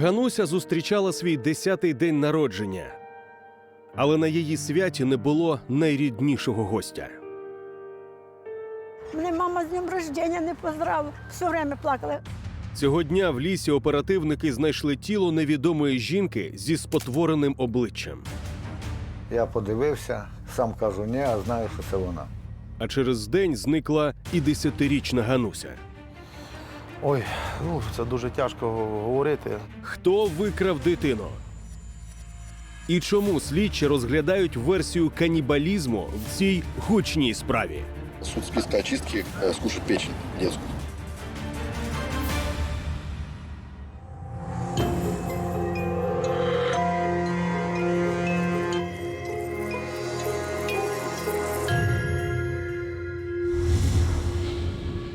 Гануся зустрічала свій десятий день народження, але на її святі не було найріднішого гостя. Мене мама з днем рождення не поздравила. Все время плакала. Цього дня в лісі оперативники знайшли тіло невідомої жінки зі спотвореним обличчям. Я подивився, сам кажу, ні, а знаю, що це вона. А через день зникла і десятирічна Гануся. Ой, ну це дуже тяжко говорити. Хто викрав дитину? І чому слідчі розглядають версію канібалізму в цій гучній справі? Суд списка очистки э, скушать печень детскую.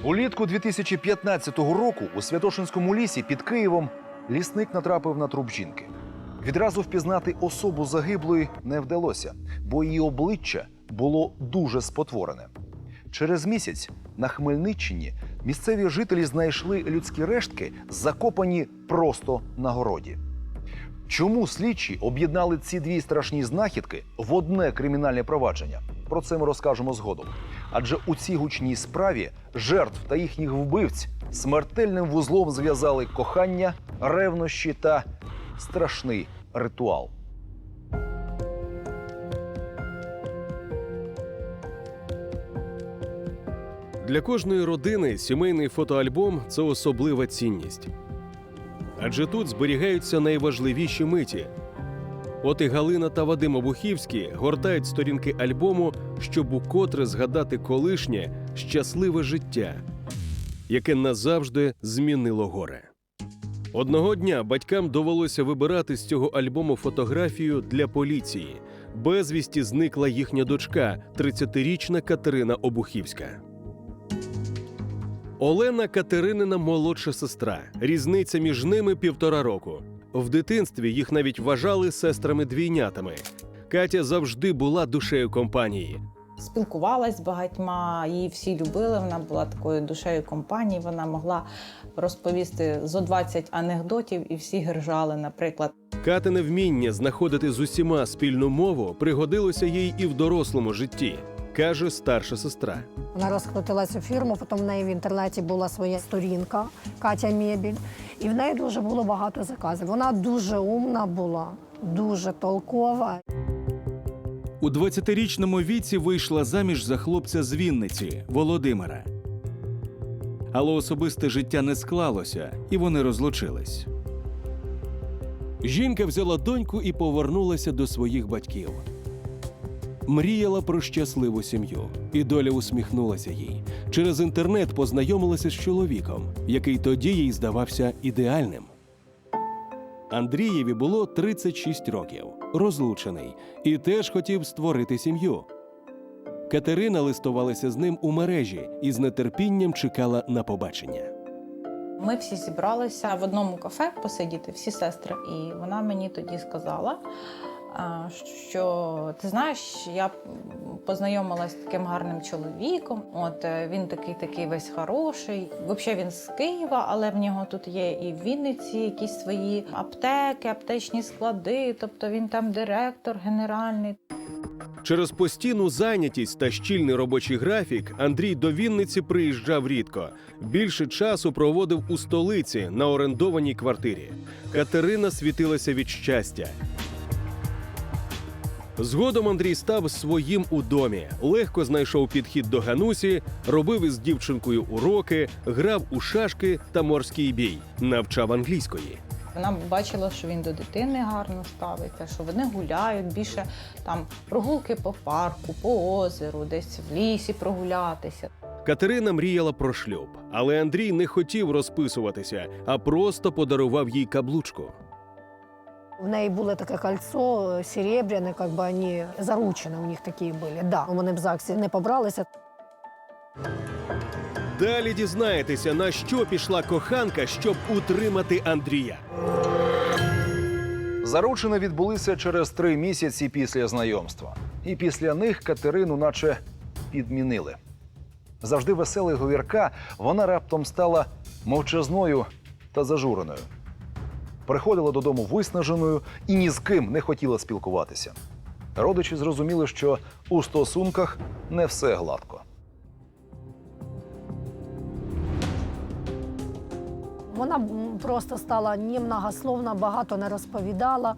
Улітку 2015 року у Святошинському лісі під Києвом лісник натрапив на труп жінки. Відразу впізнати особу загиблої не вдалося, бо її обличчя було дуже спотворене. Через місяць на Хмельниччині місцеві жителі знайшли людські рештки, закопані просто на городі. Чому слідчі об'єднали ці дві страшні знахідки в одне кримінальне провадження? Про це ми розкажемо згодом. Адже у цій гучній справі жертв та їхніх вбивць смертельним вузлом зв'язали кохання, ревнощі та страшний ритуал. Для кожної родини сімейний фотоальбом це особлива цінність. Адже тут зберігаються найважливіші миті. От і Галина та Вадим Обухівські гортають сторінки альбому, щоб укотре згадати колишнє щасливе життя, яке назавжди змінило горе. Одного дня батькам довелося вибирати з цього альбому фотографію для поліції. Безвісті зникла їхня дочка, 30-річна Катерина Обухівська. Олена Катеринина молодша сестра. Різниця між ними півтора року. В дитинстві їх навіть вважали сестрами-двійнятами. Катя завжди була душею компанії. спілкувалась з багатьма, її всі любили. Вона була такою душею компанії. Вона могла розповісти зо 20 анекдотів, і всі гержали, наприклад. Катине вміння знаходити з усіма спільну мову пригодилося їй і в дорослому житті, каже старша сестра. Вона розкрутила цю фірму, потім в неї в інтернеті була своя сторінка Катя Мебіль. І в неї дуже було багато заказів. Вона дуже умна була, дуже толкова. У 20-річному віці вийшла заміж за хлопця з Вінниці Володимира. Але особисте життя не склалося, і вони розлучились. Жінка взяла доньку і повернулася до своїх батьків. Мріяла про щасливу сім'ю, і доля усміхнулася їй. Через інтернет познайомилася з чоловіком, який тоді їй здавався ідеальним. Андрієві було 36 років, розлучений, і теж хотів створити сім'ю. Катерина листувалася з ним у мережі і з нетерпінням чекала на побачення. Ми всі зібралися в одному кафе посидіти, всі сестри. І вона мені тоді сказала, що ти знаєш, я познайомилась з таким гарним чоловіком. От е, він такий такий весь хороший. Взагалі він з Києва, але в нього тут є і в Вінниці якісь свої аптеки, аптечні склади. Тобто він там директор генеральний. Через постійну зайнятість та щільний робочий графік Андрій до Вінниці приїжджав рідко. Більше часу проводив у столиці на орендованій квартирі. Катерина світилася від щастя. Згодом Андрій став своїм у домі, легко знайшов підхід до Ганусі, робив із дівчинкою уроки, грав у шашки та морський бій, навчав англійської. Вона бачила, що він до дитини гарно ставиться, що вони гуляють більше там прогулки по парку, по озеру, десь в лісі прогулятися. Катерина мріяла про шлюб, але Андрій не хотів розписуватися, а просто подарував їй каблучку. В неї було таке кольцо серебряне, як би вони заручені у них такі були. Да, вони в ЗАГСі не побралися. Далі дізнаєтеся, на що пішла коханка, щоб утримати Андрія. Заручини відбулися через три місяці після знайомства. І після них Катерину наче підмінили. Завжди весела і говірка, вона раптом стала мовчазною та зажуреною. Приходила додому виснаженою і ні з ким не хотіла спілкуватися. Родичі зрозуміли, що у стосунках не все гладко. Вона просто стала немногословна, багато не розповідала.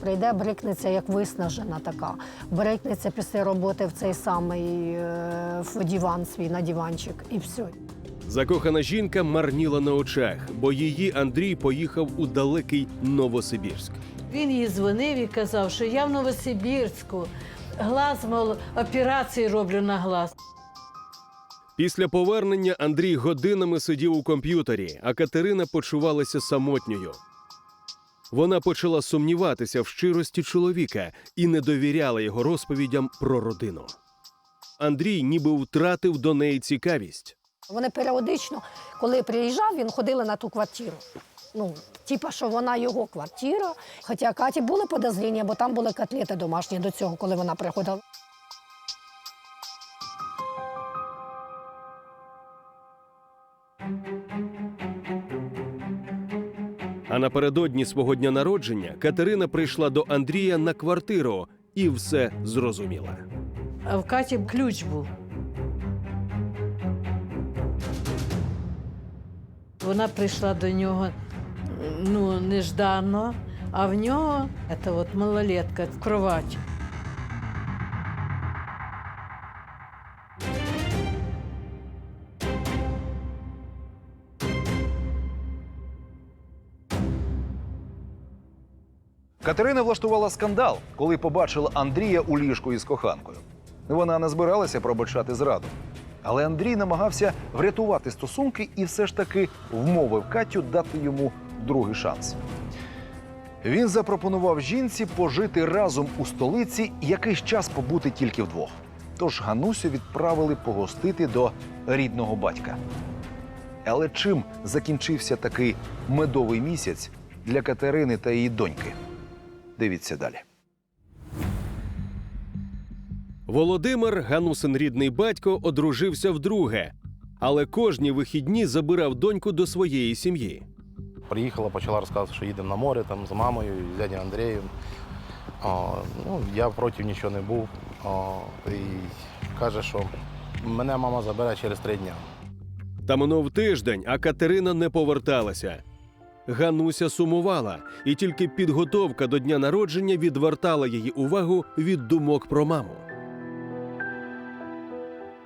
Прийде, брикнеться як виснажена така. Брикнеться після роботи в цей самий е, в диван свій на диванчик і все. Закохана жінка марніла на очах, бо її Андрій поїхав у далекий Новосибірськ. Він їй дзвонив і казав, що я в Новосибірську. Глаз, мов, операції роблю на глаз. Після повернення Андрій годинами сидів у комп'ютері, а Катерина почувалася самотньою. Вона почала сумніватися в щирості чоловіка і не довіряла його розповідям про родину. Андрій ніби втратив до неї цікавість. Вони періодично, коли приїжджав, він ходили на ту квартиру. Ну, типа, що вона його квартира. Хоча Каті були подозріння, бо там були котлети домашні до цього, коли вона приходила. А напередодні свого дня народження Катерина прийшла до Андрія на квартиру і все зрозуміла. А в Каті ключ був. Вона прийшла до нього ну, нежданно, а в нього це от малолетка в кроваті. Катерина влаштувала скандал, коли побачила Андрія у ліжку із коханкою. Вона не збиралася пробачати зраду. Але Андрій намагався врятувати стосунки і все ж таки вмовив Катю дати йому другий шанс. Він запропонував жінці пожити разом у столиці і якийсь час побути тільки вдвох. Тож Ганусю відправили погостити до рідного батька. Але чим закінчився такий медовий місяць для Катерини та її доньки? Дивіться далі. Володимир, Ганусин рідний батько, одружився вдруге, але кожні вихідні забирав доньку до своєї сім'ї. Приїхала, почала розказувати, що їдемо на море там, з мамою, з дядю Андрієм. О, ну, я проти нічого не був. О, і каже, що мене мама забере через три дні. Та минув тиждень, а Катерина не поверталася. Гануся сумувала, і тільки підготовка до дня народження відвертала її увагу від думок про маму.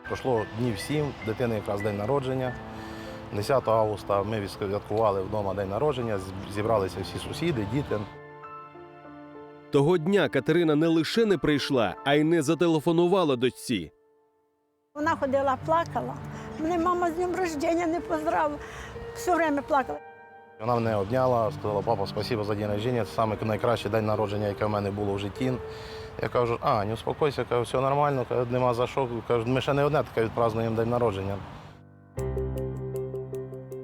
Пройшло днів сім, дитини якраз день народження. 10 августа ми відсвяткували вдома день народження, зібралися всі сусіди, діти. Того дня Катерина не лише не прийшла, а й не зателефонувала дочці. Вона ходила, плакала. Мене мама з днем рождення не поздравила. Все время плакала. Вона мене обняла, сказала, папа, спасибо за день народження. Це саме найкращий день народження, яке в мене було в житті. Я кажу, а, не успокойся, кажу, все нормально, кажу, нема за що. Кажу, ми ще не одне таке відпразнуємо день народження.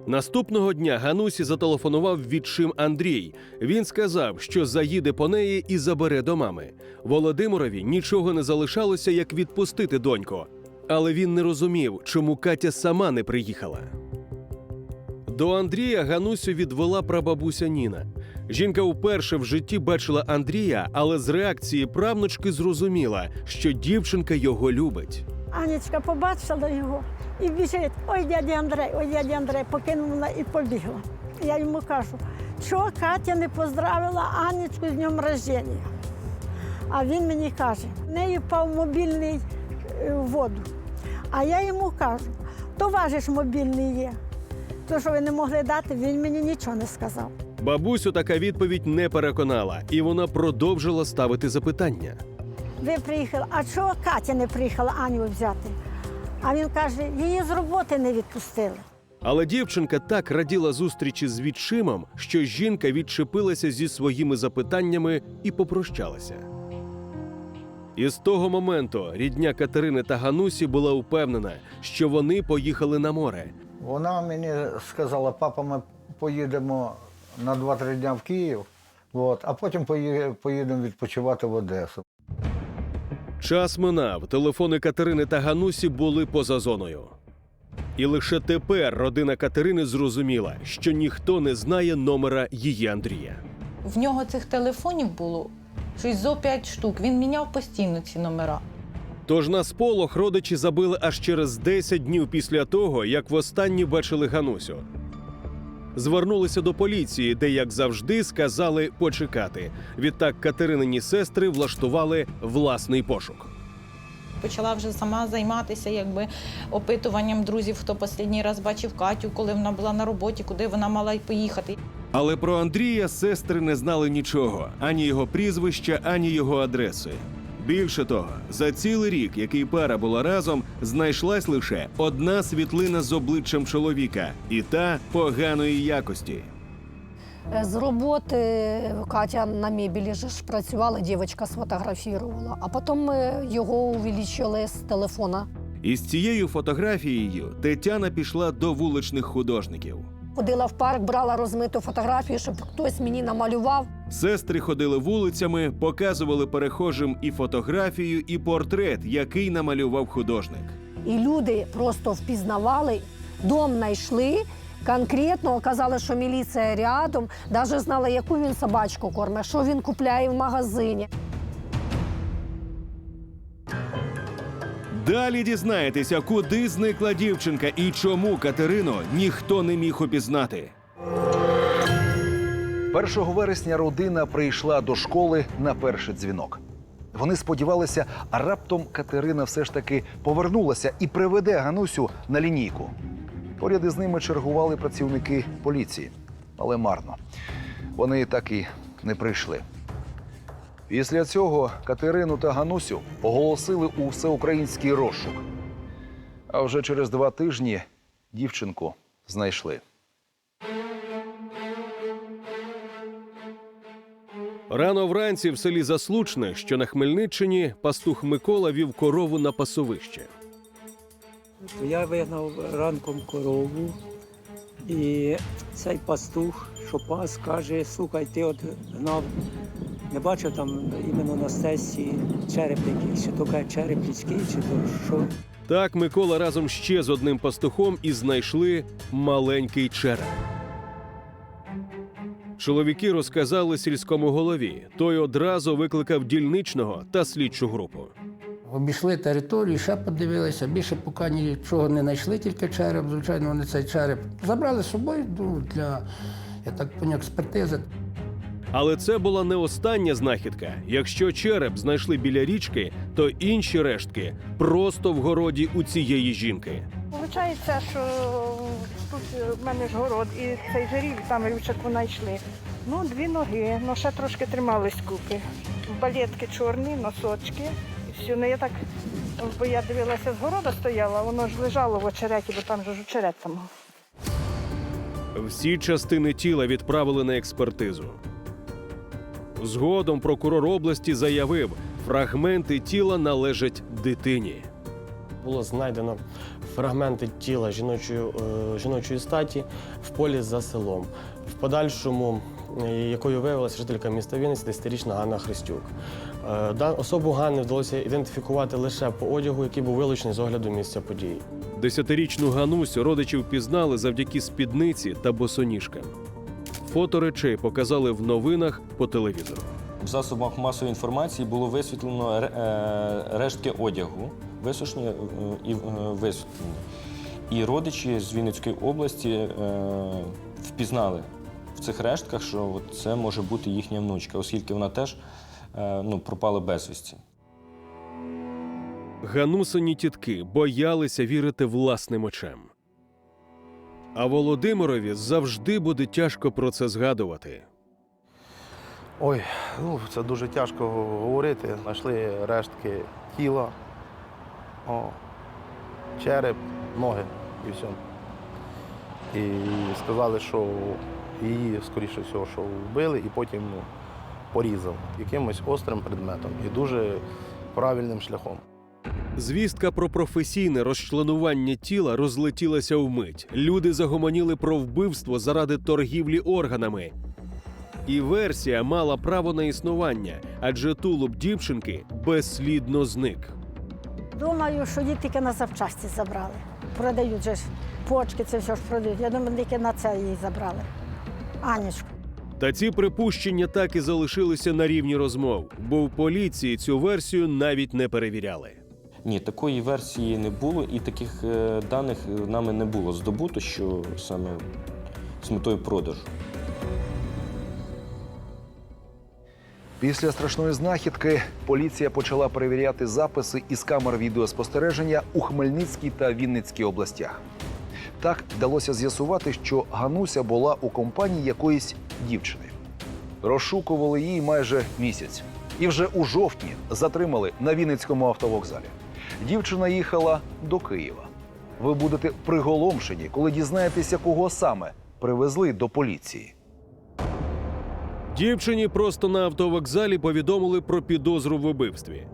Наступного дня Ганусі зателефонував відчим Андрій. Він сказав, що заїде по неї і забере до мами. Володимирові нічого не залишалося, як відпустити доньку. Але він не розумів, чому Катя сама не приїхала. До Андрія Ганусю відвела прабабуся Ніна. Жінка вперше в житті бачила Андрія, але з реакції правнучки зрозуміла, що дівчинка його любить. Анічка побачила його і біжить. Ой, дядя Андрей, ой, дядя Андрей, покинула і побігла. Я йому кажу, що Катя не поздравила Анічку з днем рождення. А він мені каже, в неї впав мобільний е, в воду. А я йому кажу, то ваш мобільний є. То, що ви не могли дати, він мені нічого не сказав. Бабусю така відповідь не переконала, і вона продовжила ставити запитання. Ви приїхали, а чого Катя не приїхала Аню взяти? А він каже, її з роботи не відпустили. Але дівчинка так раділа зустрічі з відчимом, що жінка відчепилася зі своїми запитаннями і попрощалася. І з того моменту рідня Катерини та Ганусі була впевнена, що вони поїхали на море. Вона мені сказала, папа, ми поїдемо на 2-3 дня в Київ, от, а потім поїдемо відпочивати в Одесу. Час минав, телефони Катерини та Ганусі були поза зоною. І лише тепер родина Катерини зрозуміла, що ніхто не знає номера її Андрія. В нього цих телефонів було щось зо 5 штук. Він міняв постійно ці номера. Тож на сполох родичі забили аж через 10 днів після того, як востаннє бачили Ганусю. Звернулися до поліції, де, як завжди, сказали почекати. Відтак Катеринині сестри влаштували власний пошук. Почала вже сама займатися якби опитуванням друзів, хто останній раз бачив Катю, коли вона була на роботі, куди вона мала й поїхати. Але про Андрія сестри не знали нічого: ані його прізвища, ані його адреси. Більше того, за цілий рік, який пара була разом, знайшлась лише одна світлина з обличчям чоловіка, і та поганої якості. Е, З роботи Катя на мебелі ж працювала, дівчинка сфотографувала, а потім ми його увеличили з телефона. Із цією фотографією Тетяна пішла до вуличних художників. Ходила в парк, брала розмиту фотографію, щоб хтось мені намалював. Сестри ходили вулицями, показували перехожим і фотографію, і портрет, який намалював художник. І люди просто впізнавали, дом знайшли. Конкретно казали, що міліція рядом, навіть знали, яку він собачку кормить, що він купляє в магазині. Далі дізнаєтеся, куди зникла дівчинка і чому Катерину ніхто не міг упізнати. 1 вересня родина прийшла до школи на перший дзвінок. Вони сподівалися, а раптом Катерина все ж таки повернулася і приведе Ганусю на лінійку. Поряд із ними чергували працівники поліції, але марно. Вони так і не прийшли. Після цього Катерину та Ганусю оголосили у всеукраїнський розшук. А вже через два тижні дівчинку знайшли. Рано вранці в селі Заслучне, що на Хмельниччині, пастух Микола вів корову на пасовище. Я вигнав ранком корову, і цей пастух, що пас, каже, слухай, ти от гнав, не бачив там іменно на стесі череп якийсь, чи то череп людський, чи то що. Так Микола разом ще з одним пастухом і знайшли маленький череп. Чоловіки розказали сільському голові. Той одразу викликав дільничного та слідчу групу. Обійшли територію, ще подивилися, більше поки нічого не знайшли, тільки череп. Звичайно, вони цей череп забрали з собою ну, для, я так поняв, експертизи. Але це була не остання знахідка. Якщо череп знайшли біля річки, то інші рештки просто в городі у цієї жінки. Получається, що тут в мене ж город і цей жерів, там рючок вона йшли. Ну, дві ноги, ну ще трошки тримались купи. Балетки чорні, носочки. І все. Ну я так, бо я дивилася з города стояла, воно ж лежало в очереті, бо там же ж очерет там. Всі частини тіла відправили на експертизу. Згодом прокурор області заявив, фрагменти тіла належать дитині. Було знайдено фрагменти тіла жіночої, е, жіночої статі в полі за селом. В подальшому, якою виявилася жителька міста Вінниці, 10-річна Ганна Христюк. Е, да- Особу Ганни вдалося ідентифікувати лише по одягу, який був вилучений з огляду місця події. Десятирічну Ганусю родичі впізнали завдяки спідниці та босоніжкам. Фото речей показали в новинах по телевізору. В засобах масової інформації було висвітлено е, рештки одягу, висушені е, і е, висвітлені. І родичі з Вінницької області е, впізнали в цих рештках, що от це може бути їхня внучка, оскільки вона теж е, ну, пропала безвісті. Ганусині тітки боялися вірити власним очам. А Володимирові завжди буде тяжко про це згадувати. Ой, ну це дуже тяжко говорити. Знайшли рештки тіла, о, череп, ноги і все. І сказали, що її, скоріше всього, що вбили і потім ну, порізали якимось острим предметом і дуже правильним шляхом. Звістка про професійне розчленування тіла розлетілася вмить. Люди загомоніли про вбивство заради торгівлі органами. І версія мала право на існування, адже тулуб дівчинки безслідно зник. Думаю, що її тільки на запчасті забрали. продають же ж. Почки це все ж продають. Я думаю, тільки на це її забрали. Анічку. Та ці припущення так і залишилися на рівні розмов, бо в поліції цю версію навіть не перевіряли. Ні, такої версії не було, і таких е, даних нами не було здобуто, що саме з метою продажу. Після страшної знахідки поліція почала перевіряти записи із камер відеоспостереження у Хмельницькій та Вінницькій областях. Так вдалося з'ясувати, що Гануся була у компанії якоїсь дівчини. Розшукували її майже місяць. І вже у жовтні затримали на Вінницькому автовокзалі. Дівчина їхала до Києва. Ви будете приголомшені, коли дізнаєтеся, кого саме привезли до поліції. Дівчині просто на автовокзалі повідомили про підозру в убивстві.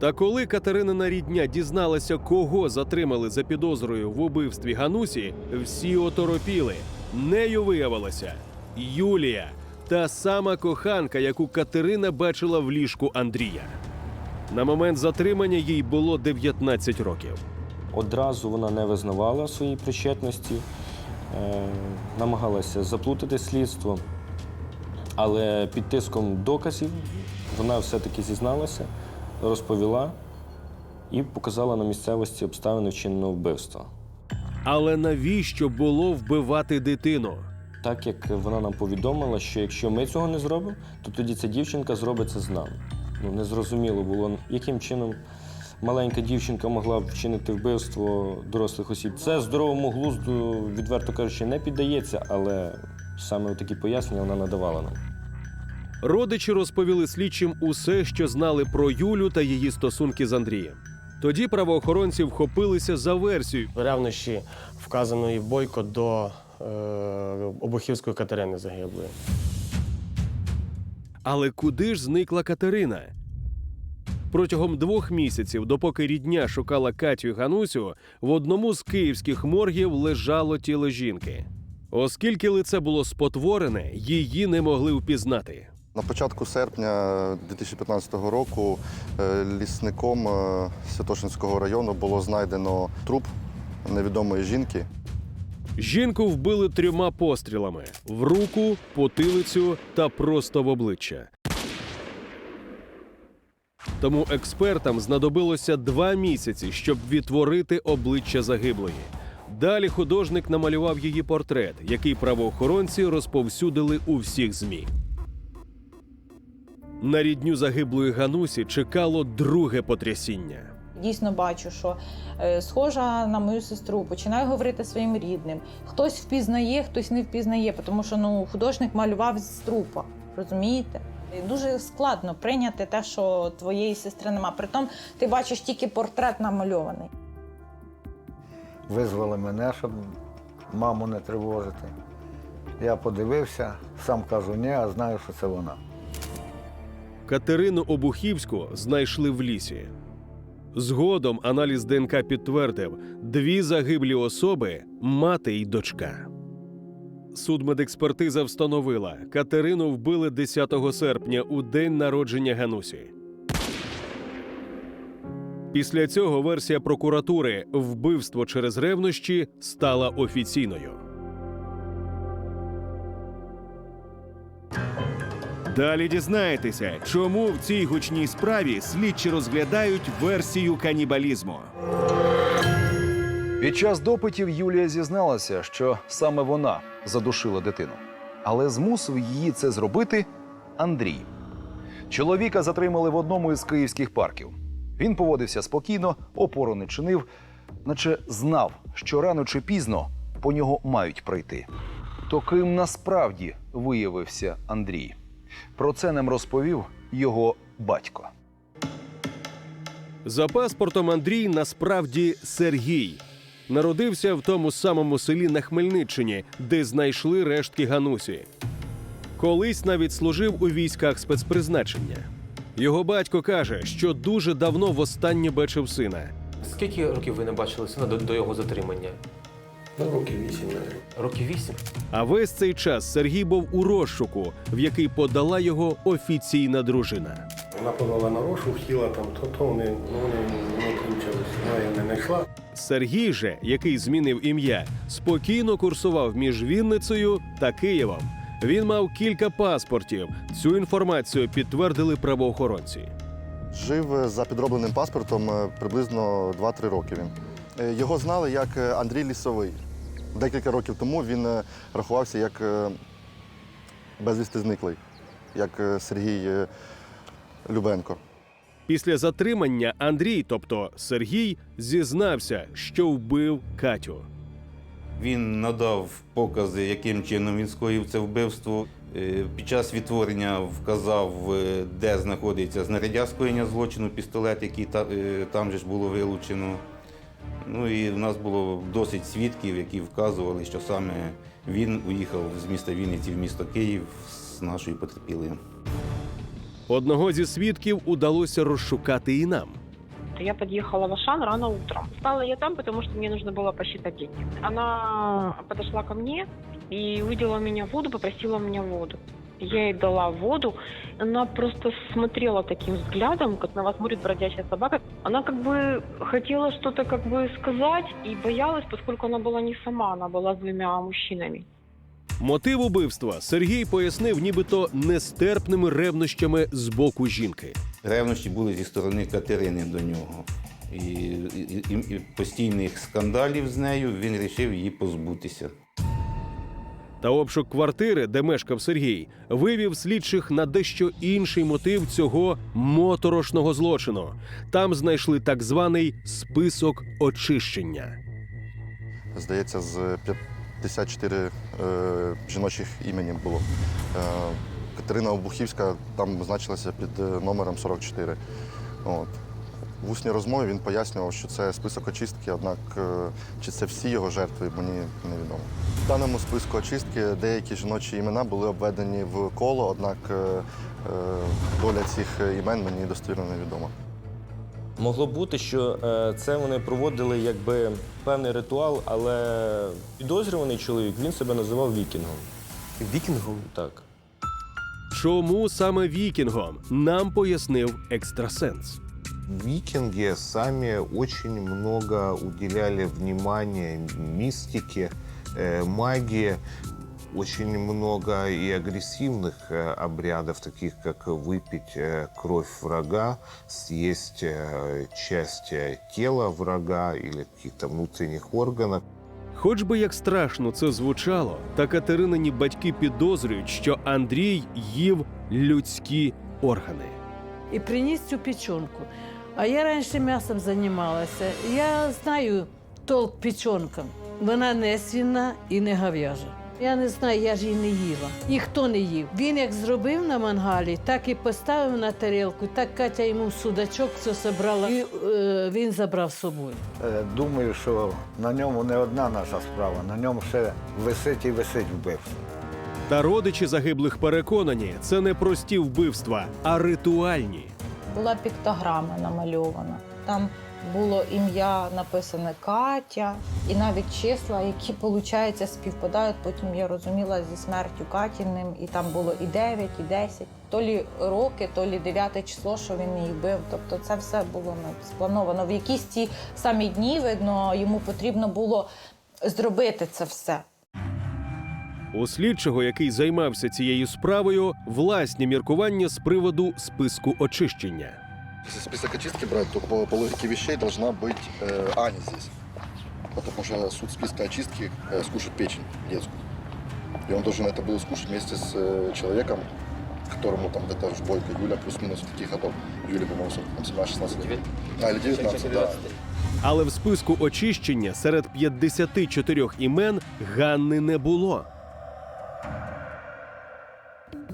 Та коли Катеринина рідня дізналася, кого затримали за підозрою в убивстві Ганусі, всі оторопіли. Нею виявилася Юлія, та сама коханка, яку Катерина бачила в ліжку Андрія. На момент затримання їй було 19 років. Одразу вона не визнавала своєї причетності, е, намагалася заплутати слідство, але під тиском доказів вона все-таки зізналася, розповіла і показала на місцевості обставини вчиненого вбивства. Але навіщо було вбивати дитину? Так як вона нам повідомила, що якщо ми цього не зробимо, то тоді ця дівчинка зробить це з нами. Ну, незрозуміло було, яким чином маленька дівчинка могла б вчинити вбивство дорослих осіб. Це здоровому глузду, відверто кажучи, не піддається, але саме такі пояснення вона надавала нам. Родичі розповіли слідчим усе, що знали про Юлю та її стосунки з Андрієм. Тоді правоохоронці вхопилися за версію. Ревнощі вказаної бойко до е, Обухівської Катерини загиблої. Але куди ж зникла Катерина? Протягом двох місяців, допоки рідня шукала Катю і Ганусю, в одному з київських моргів лежало тіло жінки. Оскільки лице було спотворене, її не могли впізнати. На початку серпня 2015 року е, лісником е, Святошинського району було знайдено труп невідомої жінки. Жінку вбили трьома пострілами в руку, потилицю та просто в обличчя. Тому експертам знадобилося два місяці, щоб відтворити обличчя загиблої. Далі художник намалював її портрет, який правоохоронці розповсюдили у всіх змі. На рідню загиблої Ганусі чекало друге потрясіння. Дійсно бачу, що е, схожа на мою сестру, починаю говорити своїм рідним. Хтось впізнає, хтось не впізнає, тому що ну, художник малював з трупа. Розумієте? І Дуже складно прийняти те, що твоєї сестри нема. Притом ти бачиш тільки портрет намальований. Визвали мене, щоб маму не тривожити. Я подивився, сам кажу, ні, а знаю, що це вона. Катерину Обухівську знайшли в лісі. Згодом аналіз ДНК підтвердив дві загиблі особи мати й дочка. Судмедекспертиза встановила, Катерину вбили 10 серпня у день народження Ганусі. Після цього версія прокуратури вбивство через ревнощі стала офіційною. Далі дізнаєтеся, чому в цій гучній справі слідчі розглядають версію канібалізму. Під час допитів Юлія зізналася, що саме вона задушила дитину, але змусив її це зробити Андрій. Чоловіка затримали в одному із київських парків. Він поводився спокійно, опору не чинив, наче знав, що рано чи пізно по нього мають прийти. То ким насправді виявився Андрій? Про це нам розповів його батько. За паспортом Андрій насправді Сергій. Народився в тому самому селі на Хмельниччині, де знайшли рештки Ганусі. Колись навіть служив у військах спецпризначення. Його батько каже, що дуже давно востаннє бачив сина. Скільки років ви не бачили сина до, до його затримання? Ну, років вісім. Років вісім. А весь цей час Сергій був у розшуку, в який подала його офіційна дружина. Вона подала на розшук, хотіла там, то, то вони, ну, вони не включилися. Вона її не знайшла. Сергій же, який змінив ім'я, спокійно курсував між Вінницею та Києвом. Він мав кілька паспортів. Цю інформацію підтвердили правоохоронці. Жив е, за підробленим паспортом е, приблизно 2-3 роки він. Е, Його знали як е, Андрій Лісовий. Декілька років тому він е, рахувався як безвісти зниклий, як Сергій Любенко. Після затримання Андрій, тобто Сергій, зізнався, що вбив Катю. Він надав покази, яким чином він скоїв це вбивство. Під час відтворення вказав, де знаходиться знаряддя скоєння злочину, пістолет, який там же ж було вилучено. Ну і в нас було досить свідків, які вказували, що саме він уїхав з міста Вінниці в місто Київ з нашою потерпілою. Одного зі свідків удалося розшукати і нам. Я подъехала в Ашан рано утром. Стала я там, потому что мне нужно было посчитать деньги. Она подошла ко мне и увидела у меня воду, попросила у меня воду Я ей дала воду. Она просто смотрела таким взглядом, как на вас смотрит бродячая собака. Она как бы хотела что-то как бы сказать и боялась, поскольку она была не сама, она была с двумя мужчинами. Мотив убивства Сергій пояснив нібито нестерпними ревнощами з боку жінки. Ревнощі були зі сторони Катерини до нього. І, і, і, і постійних скандалів з нею він вирішив її позбутися. Та обшук квартири, де мешкав Сергій, вивів слідчих на дещо інший мотив цього моторошного злочину. Там знайшли так званий список очищення. Здається, з 54 е, жіночих імені було. Е, Катерина Обухівська там значилася під е, номером 44. От. В усній розмові він пояснював, що це список очистки, однак е, чи це всі його жертви, мені невідомо. В даному списку очистки деякі жіночі імена були обведені в коло, однак е, е, доля цих імен мені достовірно невідома. Могло бути, що це вони проводили якби певний ритуал, але підозрюваний чоловік він себе називав вікінгом. Вікінгом? Так. Чому саме вікінгом нам пояснив екстрасенс Викинги сами очень много уделяли внимания мистике, э, магии. Очень много и агрессивных э, обрядов, таких как выпить э, кровь врага, съесть э, часть э, тела врага или каких-то внутренних органов. Хоч би як страшно це звучало, та Катеринині батьки підозрюють, що Андрій їв людські органи. І приніс цю печенку. А я раніше м'ясом займалася. Я знаю толк печонкам. Вона не свіна і не говяжа. Я не знаю, я ж її не їла. Ніхто не їв. Він як зробив на мангалі, так і поставив на тарілку, так Катя йому в судачок все собрала, і е, він забрав з собою. Е, Думаю, що на ньому не одна наша справа, на ньому ще висить і висить вбивство. Та родичі загиблих переконані, це не прості вбивства, а ритуальні. Була піктограма намальована. Там було ім'я написане Катя, і навіть числа, які, виходить, співпадають. Потім я розуміла зі смертю Катіним, і там було і 9, і 10. То лі роки, то лі 9 число, що він її бив. Тобто це все було ну, сплановано. В якісь ті самі дні, видно, йому потрібно було зробити це все. У слідчого, який займався цією справою, власні міркування з приводу списку очищення. Если список очистки брать, то по, по логике вещей должна быть э, Аня здесь. Потому что суть списка очистки э, скушать печень детскую. И он должен это было скушать вместе с э, человеком, которому там где-то ж Бойко, Юля, плюс-минус таких годов. Юля, по-моему, сколько там 17-16 лет. А, или 19, да. Але в списку очищення серед 54 імен Ганни не було.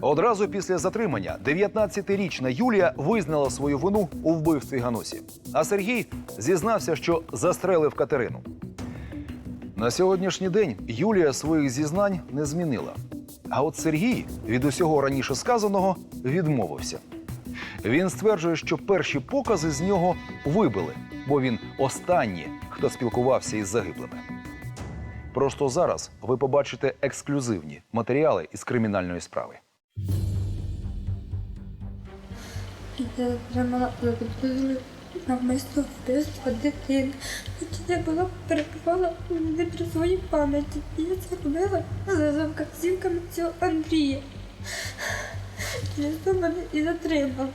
Одразу після затримання 19-річна Юлія визнала свою вину у вбивстві Ганусі. А Сергій зізнався, що застрелив Катерину. На сьогоднішній день Юлія своїх зізнань не змінила. А от Сергій від усього раніше сказаного відмовився. Він стверджує, що перші покази з нього вибили, бо він останній, хто спілкувався із загиблими. Просто зараз ви побачите ексклюзивні матеріали із кримінальної справи. Я тримала підозрюю навмисно вбивство дитини. Я була перебувала не при своїй пам'яті. І я це робила за вказівками цього Андрія. Через то мене і затримав.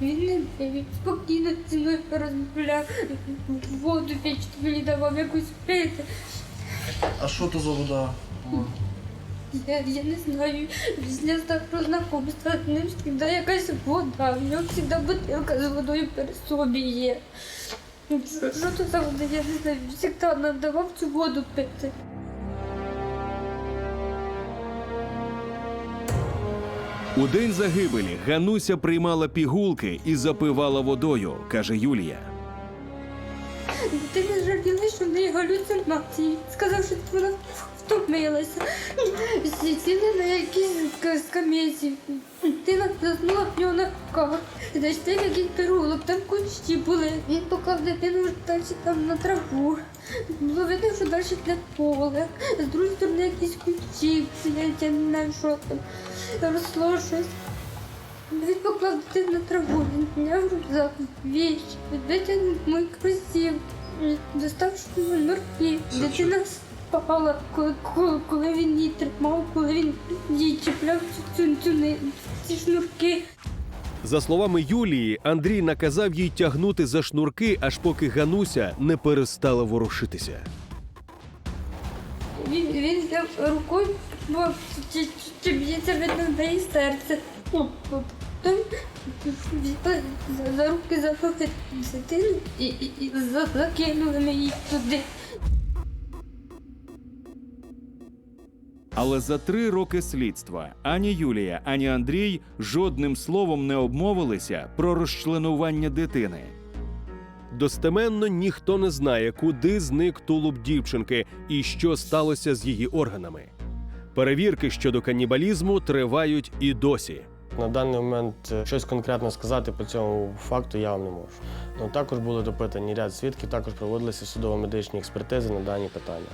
Він спокійно зі мною розмовляв, воду вічно мені давав якусь пити. А що то за вода? Я, я не знаю, після старого знакомства з ним завжди якась вода, в нього завжди бутилка з водою при собі є. Ну, Що, то за вода, я не знаю, завжди нам давав цю воду пити. У день загибелі Гануся приймала пігулки і запивала водою, каже Юлія. Ти не що в неї галюцинації. Сказав, що вона втомилася. Сіли на якійсь ска- скам'яці. Ти заснула в нього на руках. Зайшли в якийсь переулок, там кущі були. Він поклав дитину далі там на траву. Було видно, що далі для поле. З другої сторони якісь кущі я не знаю, що там. Росло щось. Він поклав дитину на траву, він зняв рюкзак, віч, витягнув мої кросівки, достав шнурки. Дитина спала, коли, коли, коли він її тримав, коли він їй чіпляв цю, цю, ці шнурки. За словами Юлії, Андрій наказав їй тягнути за шнурки, аж поки Гануся не перестала ворушитися. Він, він взяв рукою, бо чи, чи, чи б'ється видно в неї серце. Ну, Потім за, за руки захопили дитину і, і, і за- закинули ми її туди. Але за три роки слідства ані Юлія, ані Андрій жодним словом не обмовилися про розчленування дитини. Достеменно ніхто не знає, куди зник тулуб дівчинки і що сталося з її органами. Перевірки щодо канібалізму тривають і досі. На даний момент е, щось конкретно сказати по цьому факту я вам не можу. Ну, також були допитані ряд свідків, також проводилися судово-медичні експертизи на дані питання.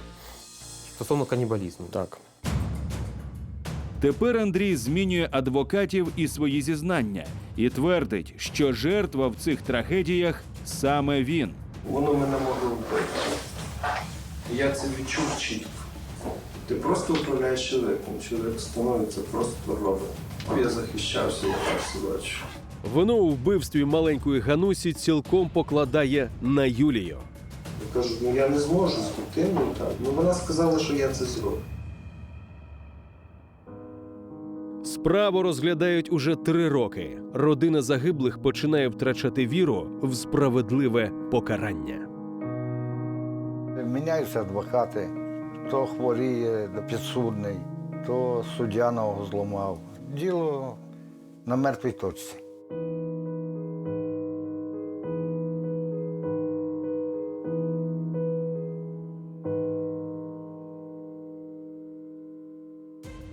Стосовно канібалізму. Так. Тепер Андрій змінює адвокатів і свої зізнання і твердить, що жертва в цих трагедіях саме він. Воно мене могло вбити. Я це відчув чітко. Ти просто управляєш чоловіком. Чоловік становиться просто роботом. Я захищався, я так бачу. Вину у вбивстві маленької Ганусі цілком покладає на Юлію. Я кажу, ну я не зможу з дитиною так. Ну вона сказала, що я це зроблю. Справу розглядають уже три роки. Родина загиблих починає втрачати віру в справедливе покарання. Міняються адвокати, то хворіє підсудний, то суддя ногу зламав. Діло на мертвій точці.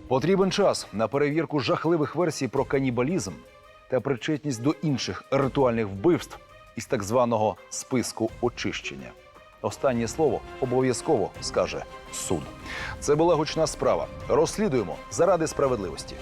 Потрібен час на перевірку жахливих версій про канібалізм та причетність до інших ритуальних вбивств із так званого списку очищення. Останнє слово обов'язково скаже суд. Це була гучна справа. Розслідуємо заради справедливості.